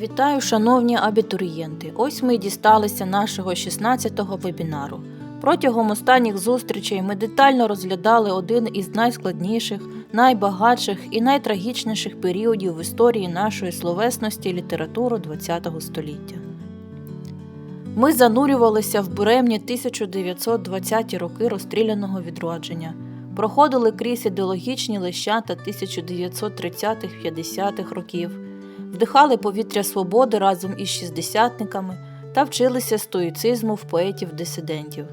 Вітаю, шановні абітурієнти! Ось ми й дісталися нашого 16-го вебінару. Протягом останніх зустрічей ми детально розглядали один із найскладніших, найбагатших і найтрагічніших періодів в історії нашої словесності і літератури ХХ століття. Ми занурювалися в буремні 1920-ті роки розстріляного відродження, проходили крізь ідеологічні лещата 1930-50-х років вдихали повітря свободи разом із шістдесятниками та вчилися стоїцизму в поетів-дисидентів.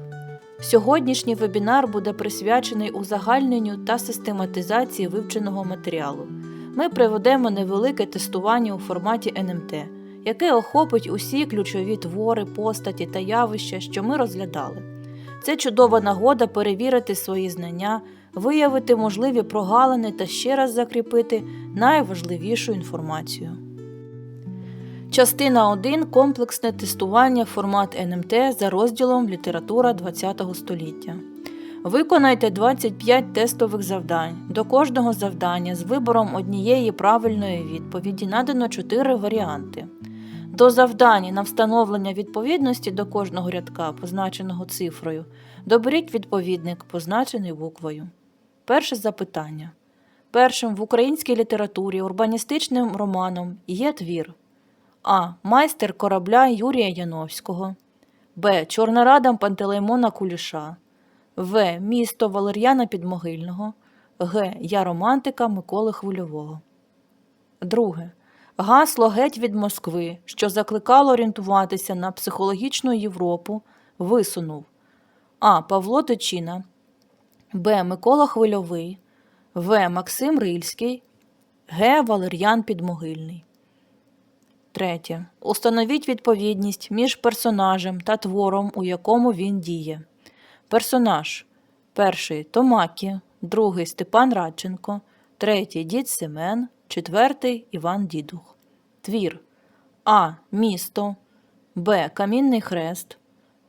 Сьогоднішній вебінар буде присвячений узагальненню та систематизації вивченого матеріалу. Ми проведемо невелике тестування у форматі НМТ, яке охопить усі ключові твори, постаті та явища, що ми розглядали. Це чудова нагода перевірити свої знання, виявити можливі прогалини та ще раз закріпити найважливішу інформацію. Частина 1. Комплексне тестування формат НМТ за розділом Література ХХ століття. Виконайте 25 тестових завдань. До кожного завдання з вибором однієї правильної відповіді надано 4 варіанти. До завдань на встановлення відповідності до кожного рядка, позначеного цифрою, доберіть відповідник, позначений буквою. Перше запитання. Першим в українській літературі урбаністичним романом є твір А. Майстер корабля Юрія Яновського, Б. Чорна рада Пантелеймона Куліша, В. Місто Валер'яна Підмогильного, Г. Я романтика Миколи Хвильового. Друге. Гасло геть від Москви, що закликало орієнтуватися на психологічну Європу, висунув А. Павло Тичина, Б. Микола Хвильовий, В. Максим Рильський, Г. Валер'ян Підмогильний. Третє. Установіть відповідність між персонажем та твором, у якому він діє. Персонаж. Перший Томакі, другий Степан Радченко, третій Дід Семен, четвертий Іван Дідух. Твір А. Місто, Б. Камінний хрест,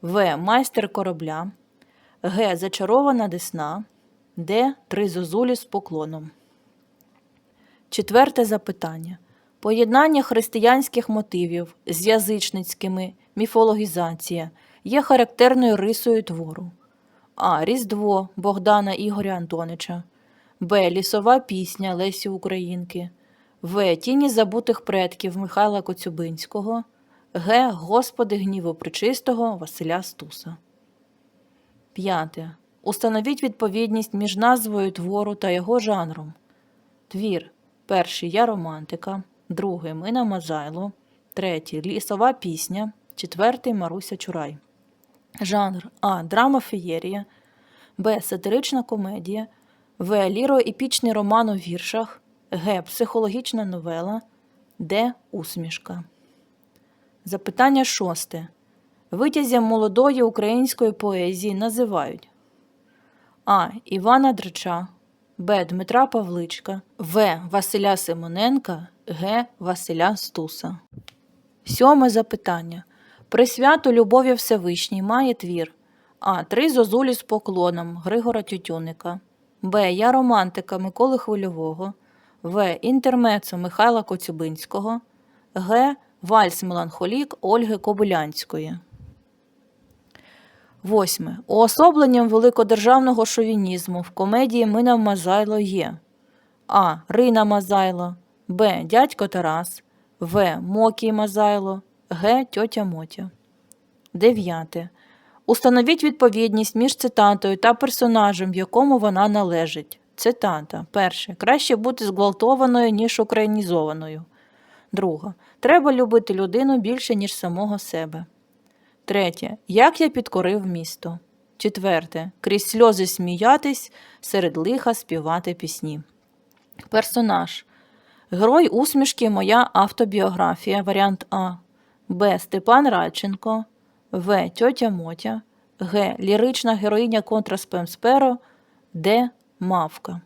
В. Майстер корабля, Г. Зачарована десна, Д. Три зозулі з поклоном. Четверте запитання. Поєднання християнських мотивів з язичницькими міфологізація є характерною рисою твору. А. Різдво Богдана Ігоря Антонича, Б. Лісова пісня Лесі Українки, В. Тіні забутих предків Михайла Коцюбинського, Г. Господи гніву причистого Василя Стуса. П'яте. Установіть відповідність між назвою твору та його жанром. Твір. Перший Я романтика, другий Мина Мазайло, третій Лісова пісня, четвертий Маруся Чурай. Жанр А. Драма феєрія, Б. Сатирична комедія, В. Ліро-епічний роман у віршах, Г. Психологічна новела, Д. Усмішка. Запитання шосте. Витязям молодої української поезії називають А. Івана Драча, Б. Дмитра Павличка, В. Василя Симоненка, Г. Василя Стуса. Сьоме запитання. Присвято Любові Всевишній має твір А. Три зозулі з поклоном Григора Тютюника, Б. Я романтика Миколи Хвильового, В. Інтермецо Михайла Коцюбинського, Г. Вальс Меланхолік Ольги Кобилянської. Восьме. Уособленням великодержавного шовінізму в комедії Мина Мазайло є А. Рина Мазайло, Б. Дядько Тарас, В. Мокій Мазайло, Г. Тьотя Мотя. Дев'яте. Установіть відповідність між цитатою та персонажем, якому вона належить. Цитата. Перше. Краще бути зґвалтованою, ніж українізованою. Друга. Треба любити людину більше, ніж самого себе. Третє. Як я підкорив місто. Четверте. Крізь сльози сміятись, серед лиха співати пісні. Персонаж. Герой усмішки Моя автобіографія. Варіант А. Б. Степан Радченко. В. Тьотя Мотя. Г. Лірична героїня контра Спемсперо. Д. Мавка.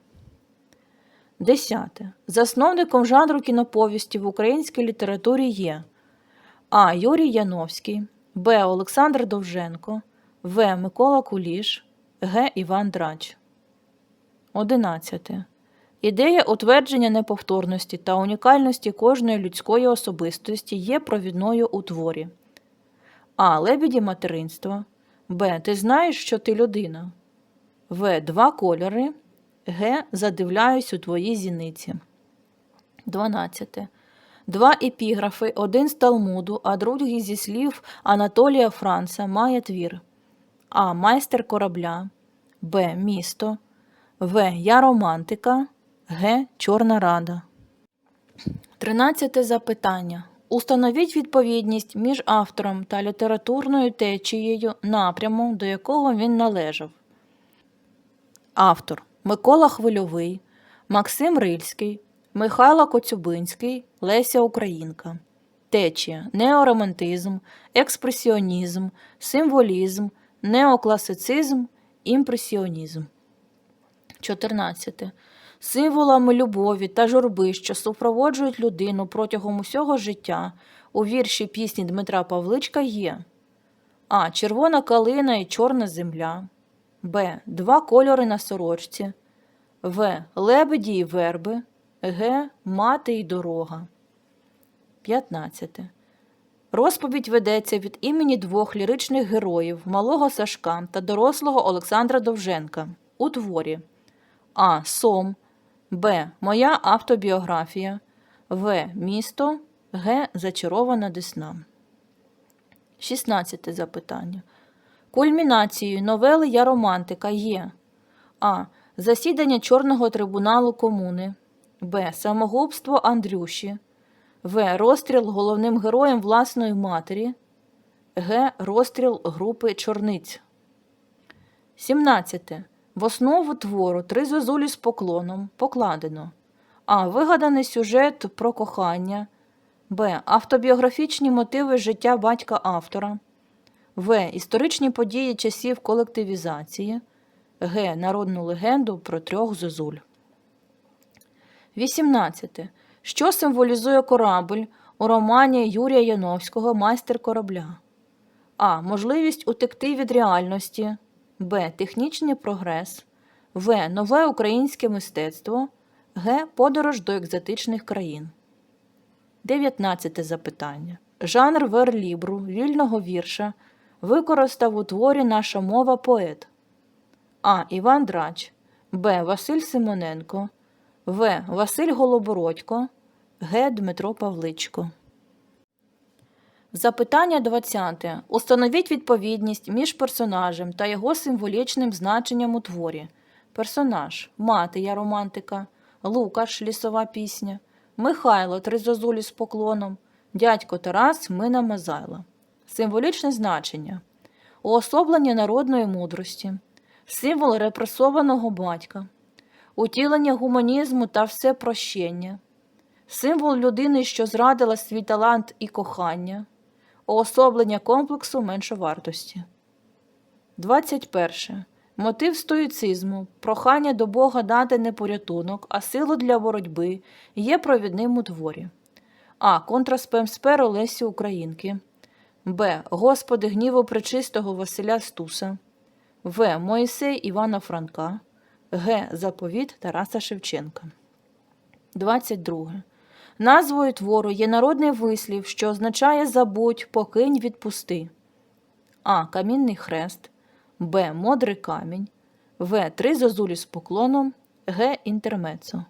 Десяте. Засновником жанру кіноповісті в українській літературі є А. Юрій Яновський, Б. Олександр Довженко, В. Микола Куліш, Г. Іван Драч. Одинадцяте. Ідея утвердження неповторності та унікальності кожної людської особистості є провідною у творі. А. Лебіді материнства. Б. Ти знаєш, що ти людина. В. Два кольори. Г. Задивляюсь у твоїй зіниці. 12. Два епіграфи, один з Талмуду, а другий зі слів Анатолія Франца має твір. А. Майстер корабля. Б. Місто. В. Я романтика. Г. Чорна рада. Тринадцяте запитання. Установіть відповідність між автором та літературною течією напряму, до якого він належав. Автор Микола Хвильовий, Максим Рильський, Михайло Коцюбинський, Леся Українка. Течія неоромантизм, експресіонізм, символізм, неокласицизм, імпресіонізм. 14. Символами любові та журби, що супроводжують людину протягом усього життя, у вірші пісні Дмитра Павличка є А. Червона калина і чорна земля. Б. Два кольори на сорочці. В. Лебеді і верби. Г. Мати і дорога. 15. Розповідь ведеться від імені двох ліричних героїв малого Сашка та дорослого Олександра Довженка у творі А. Сом. Б. Моя автобіографія. В. Місто. Г. Зачарована Десна. 16 запитання. Кульмінацією новели Я романтика є А. Засідання Чорного трибуналу комуни. Б. Самогубство Андрюші. В. Розстріл головним героєм власної матері. Г. Розстріл групи чорниць. 17. В основу твору три зозулі з поклоном покладено А. Вигаданий сюжет про кохання. Б. Автобіографічні мотиви життя батька автора. В. Історичні події часів колективізації. Г. Народну легенду про трьох зозуль. 18. Що символізує корабль у романі Юрія Яновського Майстер корабля? А. Можливість утекти від реальності. Б. Технічний прогрес. В. Нове українське мистецтво. Г. Подорож до екзотичних країн. 19 запитання. Жанр верлібру, вільного вірша використав у творі Наша мова поет. А. Іван Драч. Б. Василь Симоненко. В. Василь Голобородько. Г. Дмитро Павличко. Запитання 20. Установіть відповідність між персонажем та його символічним значенням у творі. Персонаж. Мати я романтика, Лукаш лісова пісня, Михайло три зозулі з поклоном, дядько Тарас Мина Мазайла. Символічне значення. Уособлення народної мудрості, символ репресованого батька, утілення гуманізму та всепрощення, символ людини, що зрадила свій талант і кохання, уособлення комплексу меншовартості. 21. Мотив стоїцизму, прохання до Бога дати не порятунок, а силу для боротьби є провідним у творі. А. Контраспемспер Олесі Українки. Б. Господи гніву пречистого Василя Стуса. В. Моїсей Івана Франка. Г. Заповіт Тараса Шевченка. 22. Назвою твору є народний вислів, що означає забудь, покинь, відпусти. А. Камінний хрест. Б. Модрий камінь. В. Три зозулі з поклоном. Г. Інтермецо.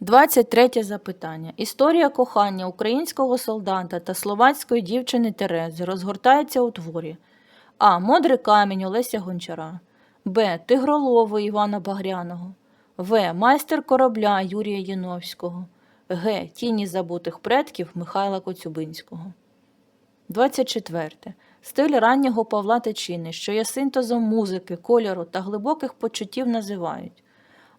23 запитання. Історія кохання українського солдата та словацької дівчини Терези розгортається у творі А. Модрий камінь Олеся Гончара. Б. Тигролови Івана Багряного. В. Майстер корабля Юрія Яновського. Г. Тіні забутих предків Михайла Коцюбинського. 24. Стиль раннього Павла Тичини, що є синтезом музики, кольору та глибоких почуттів називають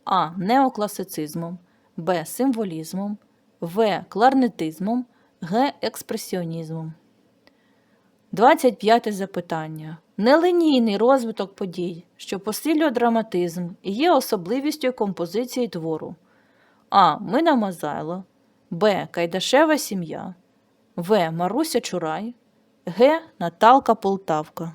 А. Неокласицизмом, Б. Символізмом, В. Кларнетизмом, Г. Експресіонізмом. 25 запитання. Нелинійний розвиток подій, що посилює драматизм і є особливістю композиції твору. А. Мина Мазайло, Б. Кайдашева сім'я, В. Маруся Чурай, Г. Наталка Полтавка.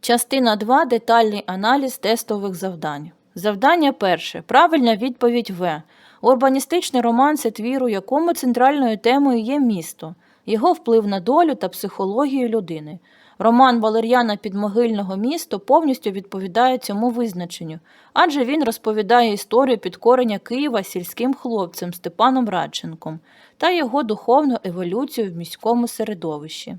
Частина 2. Детальний аналіз тестових завдань. Завдання перше. Правильна відповідь В. Урбаністичний роман це твір, якому центральною темою є місто, його вплив на долю та психологію людини. Роман Валер'яна Підмогильного місто повністю відповідає цьому визначенню, адже він розповідає історію підкорення Києва сільським хлопцем Степаном Радченком та його духовну еволюцію в міському середовищі.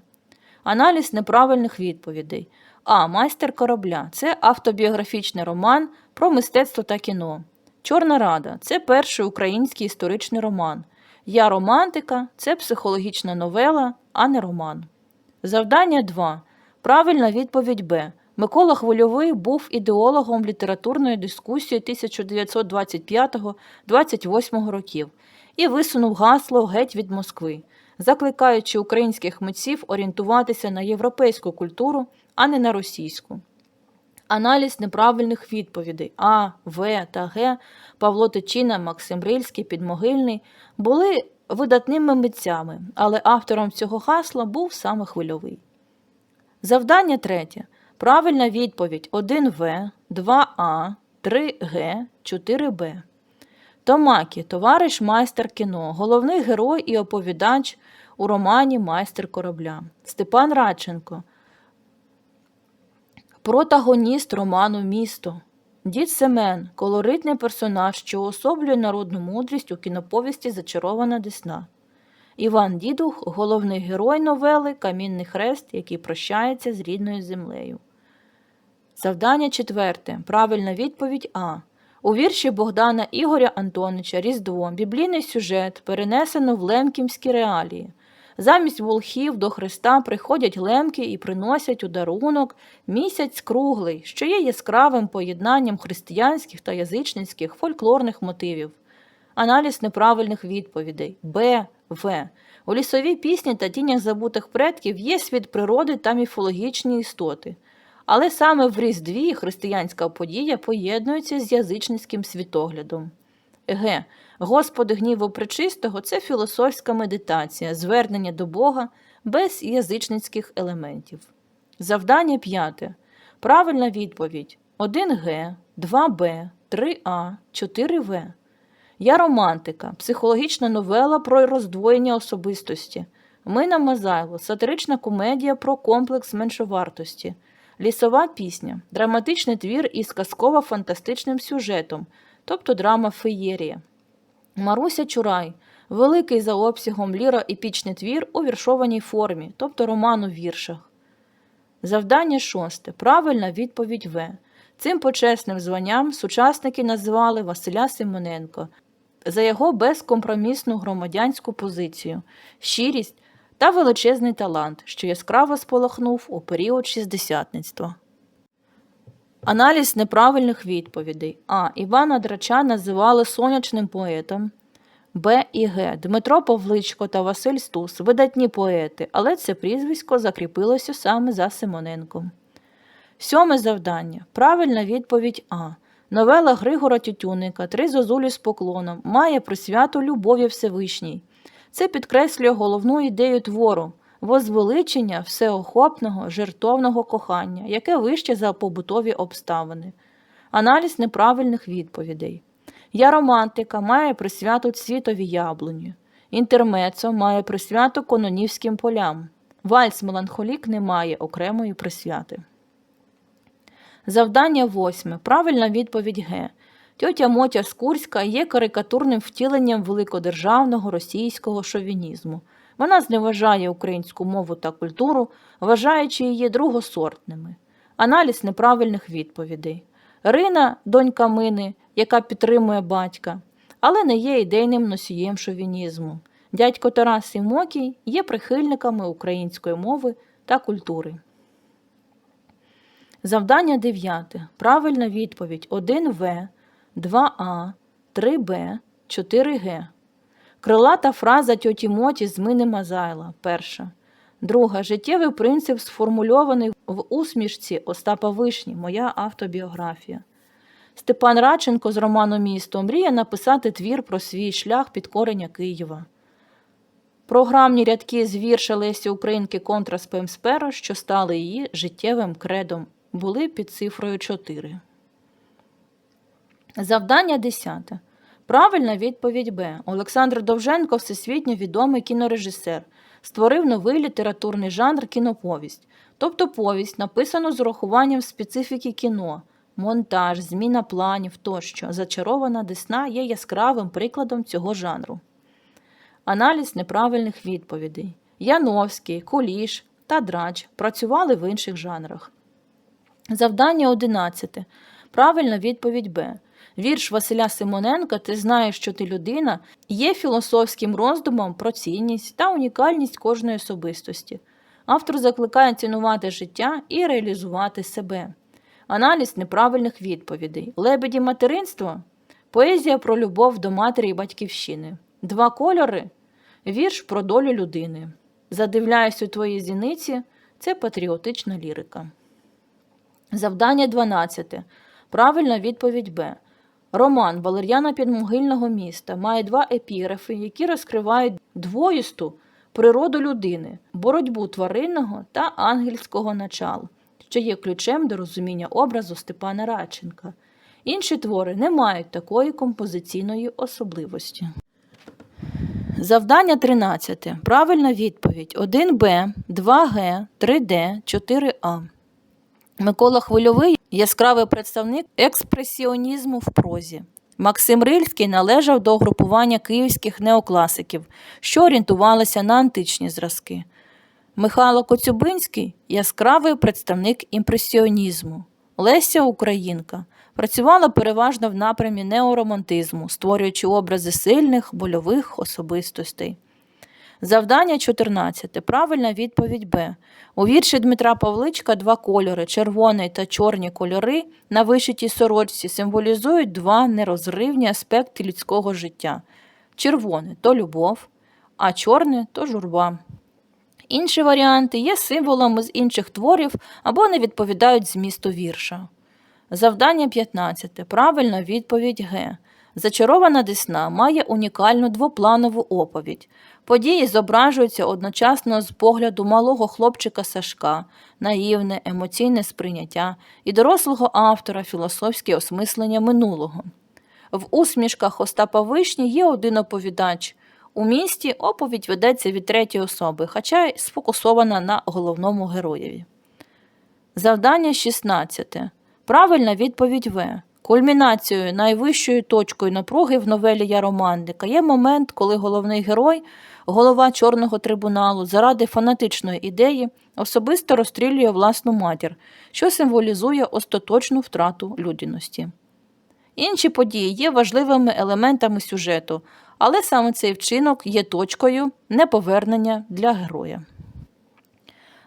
Аналіз неправильних відповідей. А. Майстер корабля це автобіографічний роман про мистецтво та кіно. Чорна рада це перший український історичний роман. Я романтика це психологічна новела, а не роман. Завдання 2. Правильна відповідь Б. Микола Хвильовий був ідеологом літературної дискусії 1925-28 років і висунув гасло геть від Москви, закликаючи українських митців орієнтуватися на європейську культуру, а не на російську. Аналіз неправильних відповідей А, В та Г Павло Тичина, Максим Рильський, Підмогильний були видатними митцями, але автором цього гасла був саме хвильовий. Завдання третє. Правильна відповідь 1В, 2А, 3Г, 4Б. Томакі, товариш майстер кіно, головний герой і оповідач у романі Майстер корабля. Степан Радченко, протагоніст роману Місто. Дід Семен колоритний персонаж, що особлює народну мудрість у кіноповісті Зачарована Десна. Іван Дідух головний герой новели Камінний хрест, який прощається з рідною землею. Завдання четверте. Правильна відповідь А. У вірші Богдана Ігоря Антонича Різдво біблійний сюжет перенесено в лемківські реалії. Замість волхів до Христа приходять лемки і приносять у дарунок місяць круглий, що є яскравим поєднанням християнських та язичницьких фольклорних мотивів. Аналіз неправильних відповідей Б. В. У лісовій пісні та тінях забутих предків є світ природи та міфологічні істоти. Але саме в Різдві християнська подія поєднується з язичницьким світоглядом. Г. Господи гніву пречистого це філософська медитація, звернення до Бога без язичницьких елементів. Завдання п'яте. Правильна відповідь 1Г, 2Б, 3А, 4В. Я романтика, психологічна новела про роздвоєння особистості. Мина Мазайло, сатирична комедія про комплекс меншовартості. Лісова пісня, драматичний твір із казково-фантастичним сюжетом, тобто драма феєрія. Маруся Чурай великий за обсягом ліро-епічний твір у віршованій формі, тобто роман у віршах. Завдання шосте. Правильна відповідь В. Цим почесним званням сучасники називали Василя Симоненко за його безкомпромісну громадянську позицію, щирість та величезний талант, що яскраво сполохнув у період шістдесятництва. Аналіз неправильних відповідей. А. Івана Драча називали сонячним поетом. Б і Г. Дмитро Павличко та Василь Стус видатні поети, але це прізвисько закріпилося саме за Симоненком. Сьоме завдання. Правильна відповідь А. Новела Григора Тютюника Три зозулі з поклоном має присвяту любові Всевишній. Це підкреслює головну ідею твору возвеличення всеохопного жертовного кохання, яке вище за побутові обставини. Аналіз неправильних відповідей. Я романтика має присвяту цвітові яблуні. Інтермецо має присвяту кононівським полям. Вальс меланхолік не має окремої присвяти. Завдання восьме. Правильна відповідь Г. Тьотя Мотя Скурська є карикатурним втіленням великодержавного російського шовінізму. Вона зневажає українську мову та культуру, вважаючи її другосортними. Аналіз неправильних відповідей. Рина донька Мини, яка підтримує батька, але не є ідейним носієм шовінізму. Дядько Тарас і Мокій є прихильниками української мови та культури. Завдання 9. Правильна відповідь 1В, 2А, 3Б, 4Г. Крилата фраза тьоті Моті з Мини Мазайла. Перша. Друга. Життєвий принцип сформульований в усмішці Остапа Вишні. Моя автобіографія. Степан Радченко з роману Місто мріє написати твір про свій шлях підкорення Києва. Програмні рядки з вірша Лесі Українки Контра Спемспера, що стали її життєвим кредом, були під цифрою 4. Завдання 10. Правильна відповідь Б. Олександр Довженко, всесвітньо відомий кінорежисер, створив новий літературний жанр кіноповість, тобто повість, написану з урахуванням специфіки кіно, монтаж, зміна планів тощо. Зачарована Десна є яскравим прикладом цього жанру. Аналіз неправильних відповідей. Яновський, Куліш та Драч працювали в інших жанрах. Завдання 11. Правильна відповідь Б. Вірш Василя Симоненка Ти знаєш, що ти людина є філософським роздумом про цінність та унікальність кожної особистості. Автор закликає цінувати життя і реалізувати себе. Аналіз неправильних відповідей. Лебеді материнство поезія про любов до матері і батьківщини. Два кольори вірш про долю людини. Задивляюсь у твої зіниці це патріотична лірика. Завдання 12. Правильна відповідь Б. Роман Валер'яна Підмогильного міста має два епіграфи, які розкривають двоїсту природу людини, боротьбу тваринного та ангельського началу, що є ключем до розуміння образу Степана Радченка. Інші твори не мають такої композиційної особливості. Завдання 13. Правильна відповідь 1Б, 2Г, 3Д, 4А. Микола Хвильовий яскравий представник експресіонізму в прозі. Максим Рильський належав до групування київських неокласиків, що орієнтувалися на античні зразки. Михайло Коцюбинський яскравий представник імпресіонізму. Леся Українка працювала переважно в напрямі неоромантизму, створюючи образи сильних, больових особистостей. Завдання 14. Правильна відповідь Б. У вірші Дмитра Павличка два кольори червоний та чорні кольори на вишитій сорочці символізують два нерозривні аспекти людського життя. Червоне то любов, а чорне то журба. Інші варіанти є символами з інших творів або не відповідають змісту вірша. Завдання 15. Правильна відповідь Г. Зачарована Десна має унікальну двопланову оповідь. Події зображуються одночасно з погляду малого хлопчика Сашка, наївне, емоційне сприйняття і дорослого автора філософське осмислення минулого. В усмішках Остапа Вишні є один оповідач. У місті оповідь ведеться від третьої особи, хоча й сфокусована на головному героєві. Завдання 16. Правильна відповідь В. Кульмінацією найвищою точкою напруги в новелі Яромантика є момент, коли головний герой, голова Чорного трибуналу, заради фанатичної ідеї особисто розстрілює власну матір, що символізує остаточну втрату людяності. Інші події є важливими елементами сюжету, але саме цей вчинок є точкою неповернення для героя.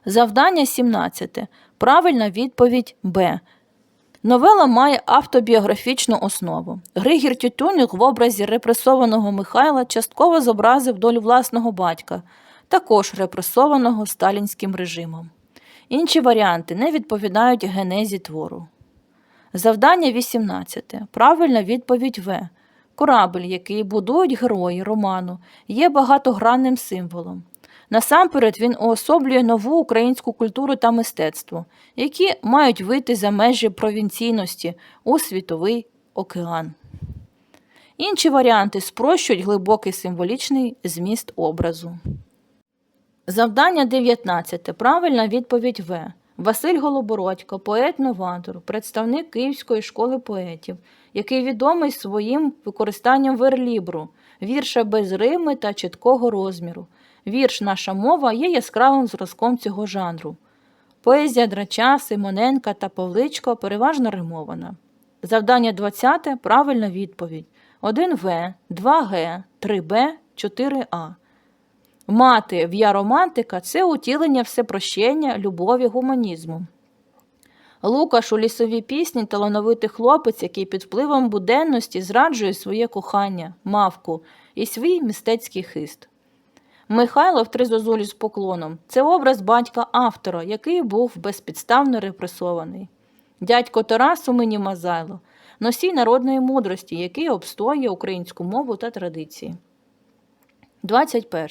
Завдання 17. Правильна відповідь Б. Новела має автобіографічну основу. Григір Тютюнюк в образі репресованого Михайла частково зобразив долю власного батька, також репресованого сталінським режимом. Інші варіанти не відповідають генезі твору. Завдання 18. Правильна відповідь В. Корабель, який будують герої роману, є багатогранним символом. Насамперед він уособлює нову українську культуру та мистецтво, які мають вийти за межі провінційності у світовий океан. Інші варіанти спрощують глибокий символічний зміст образу. Завдання 19. Правильна відповідь В. Василь Голобородько, поет-новатор, представник Київської школи поетів, який відомий своїм використанням верлібру, вірша без рими та чіткого розміру. Вірш Наша мова є яскравим зразком цього жанру. Поезія Драча, Симоненка та Павличко переважно римована. Завдання 20. Правильна відповідь 1В, 2Г, 3Б, 4А. Мати в'я романтика це утілення всепрощення, любові, гуманізму. Лукаш у лісовій пісні талановитий хлопець, який під впливом буденності зраджує своє кохання, мавку і свій мистецький хист. Михайло в три зозулі з поклоном це образ батька автора, який був безпідставно репресований. Дядько Тарас у мені Мазайло, носій народної мудрості, який обстоює українську мову та традиції. 21.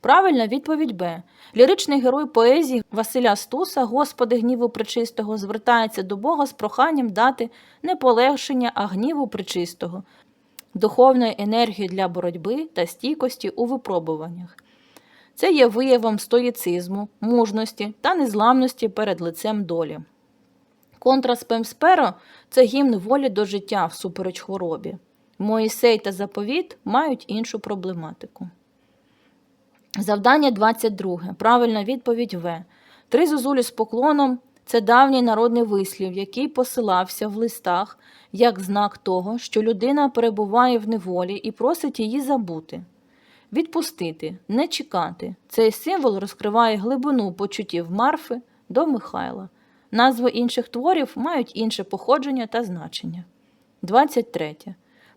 Правильна відповідь Б. Ліричний герой поезії Василя Стуса, Господи гніву причистого, звертається до Бога з проханням дати не полегшення, а гніву причистого, духовної енергії для боротьби та стійкості у випробуваннях. Це є виявом стоїцизму, мужності та незламності перед лицем долі. Контра Спемсперо – це гімн волі до життя всупереч хворобі. Моїсей та заповіт мають іншу проблематику. Завдання 22. Правильна відповідь В. Три зозулі з поклоном це давній народний вислів, який посилався в листах як знак того, що людина перебуває в неволі і просить її забути. Відпустити, не чекати. Цей символ розкриває глибину почуттів Марфи до Михайла. Назви інших творів мають інше походження та значення. 23.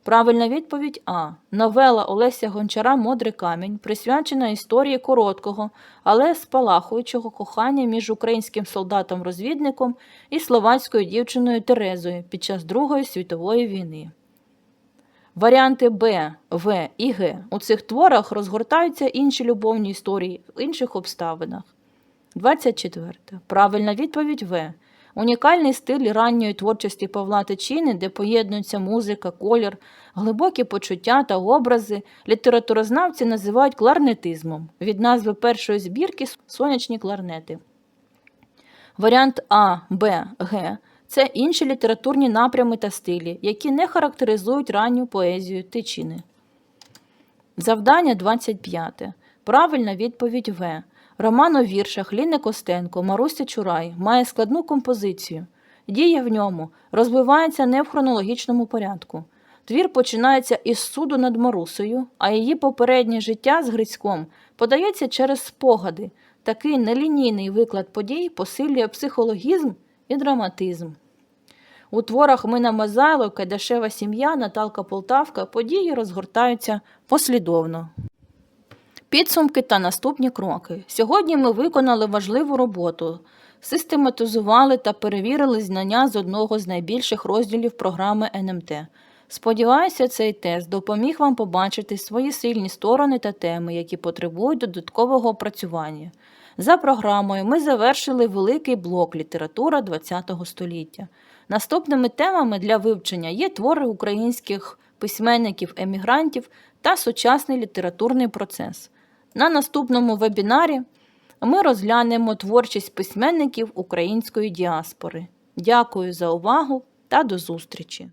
Правильна відповідь А. Новела Олеся Гончара Модрий камінь присвячена історії короткого, але спалахуючого кохання між українським солдатом-розвідником і словацькою дівчиною Терезою під час Другої світової війни. Варіанти Б, В і Г у цих творах розгортаються інші любовні історії в інших обставинах. 24. Правильна відповідь В. Унікальний стиль ранньої творчості Павла Тичини, де поєднуються музика, колір, глибокі почуття та образи, літературознавці називають кларнетизмом від назви першої збірки сонячні кларнети. Варіант А, Б, Г це інші літературні напрями та стилі, які не характеризують ранню поезію Тичини. Завдання 25. Правильна відповідь В. Роман у віршах Ліни Костенко, Маруся Чурай має складну композицію. Дія в ньому розвивається не в хронологічному порядку. Твір починається із суду над Марусею, а її попереднє життя з Грицьком подається через спогади. Такий нелінійний виклад подій посилює психологізм і драматизм. У творах Мина Мазайло, Кайдашева сім'я, Наталка Полтавка події розгортаються послідовно. Підсумки та наступні кроки. Сьогодні ми виконали важливу роботу, систематизували та перевірили знання з одного з найбільших розділів програми НМТ. Сподіваюся, цей тест допоміг вам побачити свої сильні сторони та теми, які потребують додаткового опрацювання. За програмою ми завершили великий блок література ХХ століття. Наступними темами для вивчення є твори українських письменників-емігрантів та сучасний літературний процес. На наступному вебінарі ми розглянемо творчість письменників української діаспори. Дякую за увагу та до зустрічі!